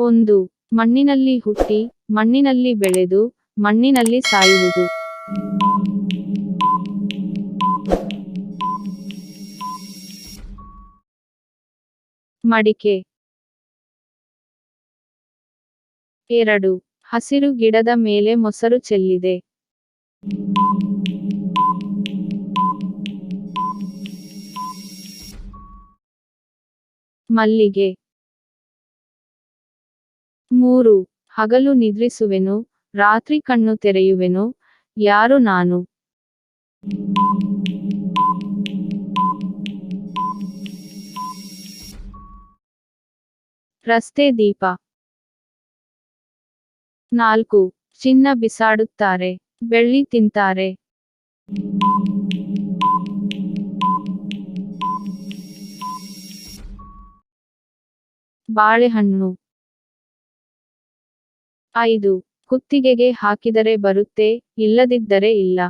ಒಂದು, ಮಣ್ಣಿನಲ್ಲಿ ಹುಟ್ಟಿ, ಮಣ್ಣಿನಲ್ಲಿ ಬೆಳೆದು, ಮಣ್ಣಿನಲ್ಲಿ ಸಾಯುವುದು. ಮಡಿಕೆ. ಎರಡು, ಹಸಿರು ಗಿಡದ ಮೇಲೆ ಮೊಸರು ಚೆಲ್ಲಿದೆ. ಮಲ್ಲಿಗೆ. ಮೂರು, ಹಗಲು ನಿದ್ರಿಸುವೆನು, ರಾತ್ರಿ ಕಣ್ಣು ತೆರೆಯುವೆನು, ಯಾರು ನಾನು? ರಸ್ತೆ ದೀಪ. ನಾಲ್ಕು, ಚಿನ್ನ ಬಿಸಾಡುತ್ತಾರೆ, ಬೆಳ್ಳಿ ತಿಂತಾರೆ. ಬಾಳೆಹಣ್ಣು. ಐದು. ಕುತ್ತಿಗೆಗೆ ಹಾಕಿದರೆ ಬರುತ್ತೆ, ಇಲ್ಲದಿದ್ದರೆ ಇಲ್ಲ.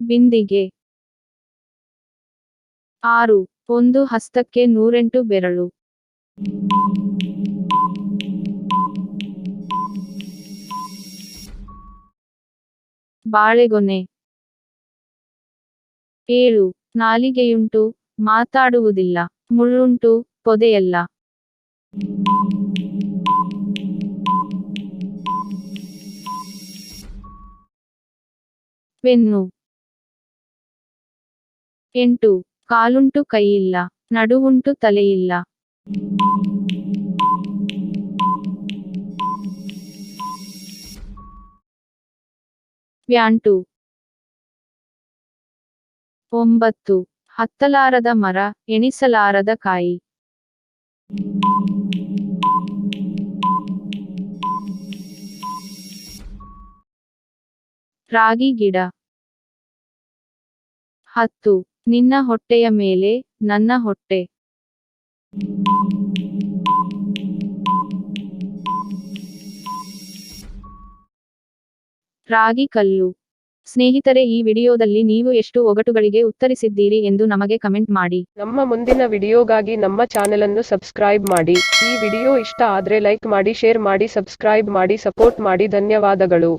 ಬಿಂದಿಗೆ. ಆರು. ಒಂದು ಹಸ್ತಕ್ಕೆ ನೂರೆಂಟು ಬೆರಳು. ಬಾಳೆಗೊನೆ. ಏಳು. ನಾಲಿಗೆಯುಂಟು. ಮಾತಾಡುವುದಿಲ್ಲ. ಮುಳ್ಳುಂಟು ಪೊದೆಯಲ್ಲ. ಪೆನ್ನು ಎಂಟು ಕಾಲುಂಟು ಕೈಯಿಲ್ಲ ನಡುವುಂಟು ತಲೆಯಿಲ್ಲ. ಪ್ಯಾಂಟು ಒಂಬತ್ತು ಹತ್ತಲಾರದ ಮರ ಎಣಿಸಲಾರದ ಕಾಯಿ. ರಾಗಿ ಗಿಡ. ಹತ್ತು ನಿನ್ನ ಹೊಟ್ಟೆಯ ಮೇಲೆ ನನ್ನ ಹೊಟ್ಟೆ. ರಾಗಿ ಕಲ್ಲು. ಸ್ನೇಹಿತರೆ, ಈ ವಿಡಿಯೋದಲ್ಲಿ ನೀವು ಎಷ್ಟು ಒಗಟುಗಳಿಗೆ ಉತ್ತರಿಸಿದ್ದೀರಿ ಎಂದು ನಮಗೆ ಕಮೆಂಟ್ ಮಾಡಿ. ನಮ್ಮ ಮುಂದಿನ ವಿಡಿಯೋಗಾಗಿ ನಮ್ಮ ಚಾನೆಲ್ ಅನ್ನು ಸಬ್ಸ್ಕ್ರೈಬ್ ಮಾಡಿ. ಈ ವಿಡಿಯೋ ಇಷ್ಟ ಆದ್ರೆ ಲೈಕ್ ಮಾಡಿ, ಶೇರ್ ಮಾಡಿ, ಸಬ್ಸ್ಕ್ರೈಬ್ ಮಾಡಿ, ಸಪೋರ್ಟ್ ಮಾಡಿ. ಧನ್ಯವಾದಗಳು.